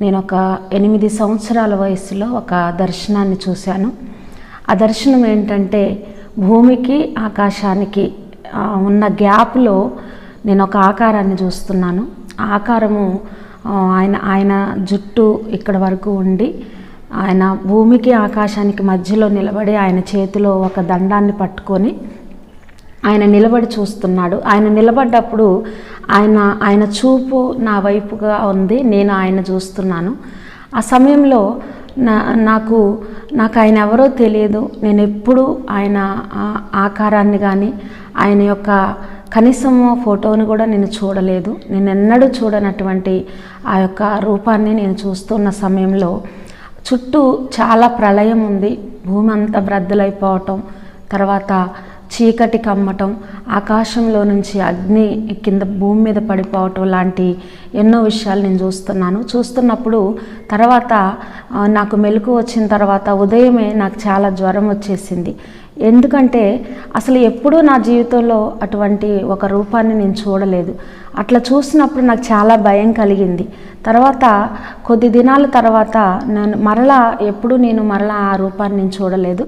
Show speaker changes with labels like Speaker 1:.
Speaker 1: నేను ఒక ఎనిమిది సంవత్సరాల వయసులో ఒక దర్శనాన్ని చూశాను. ఆ దర్శనం ఏంటంటే భూమికి ఆకాశానికి ఉన్న గ్యాప్లో నేను ఒక ఆకారాన్ని చూస్తున్నాను. ఆకారము ఆయన ఆయన జుట్టు ఇక్కడ వరకు ఉండి ఆయన భూమికి ఆకాశానికి మధ్యలో నిలబడి ఆయన చేతిలో ఒక దండాన్ని పట్టుకొని ఆయన నిలబడి చూస్తున్నాడు. ఆయన నిలబడ్డప్పుడు ఆయన ఆయన చూపు నా వైపుగా ఉంది. నేను ఆయన చూస్తున్నాను. ఆ సమయంలో నా నాకు నాకు ఆయన ఎవరో తెలియదు. నేను ఎప్పుడూ ఆయన ఆకారాన్ని కానీ ఆయన యొక్క కనీసం ఫోటోని కూడా నేను చూడలేదు. నేను ఎన్నడూ చూడనటువంటి ఆ యొక్క రూపాన్ని నేను చూస్తున్న సమయంలో చుట్టూ చాలా ప్రళయం ఉంది. భూమి అంతా బ్రద్దలైపోవటం తర్వాత చీకటి కమ్మటం ఆకాశంలో నుంచి అగ్ని కింద భూమి మీద పడిపోవటం లాంటి ఎన్నో విషయాలు నేను చూస్తున్నాను. చూస్తున్నప్పుడు తర్వాత నాకు మెలకు వచ్చిన తర్వాత ఉదయమే నాకు చాలా జ్వరం వచ్చేసింది. ఎందుకంటే అసలు ఎప్పుడూ నా జీవితంలో అటువంటి ఒక రూపాన్ని నేను చూడలేదు. అట్లా చూసినప్పుడు నాకు చాలా భయం కలిగింది. తర్వాత కొద్ది దినాల తర్వాత నేను మరలా ఎప్పుడు నేను మరలా ఆ రూపాన్ని నేను చూడలేదు.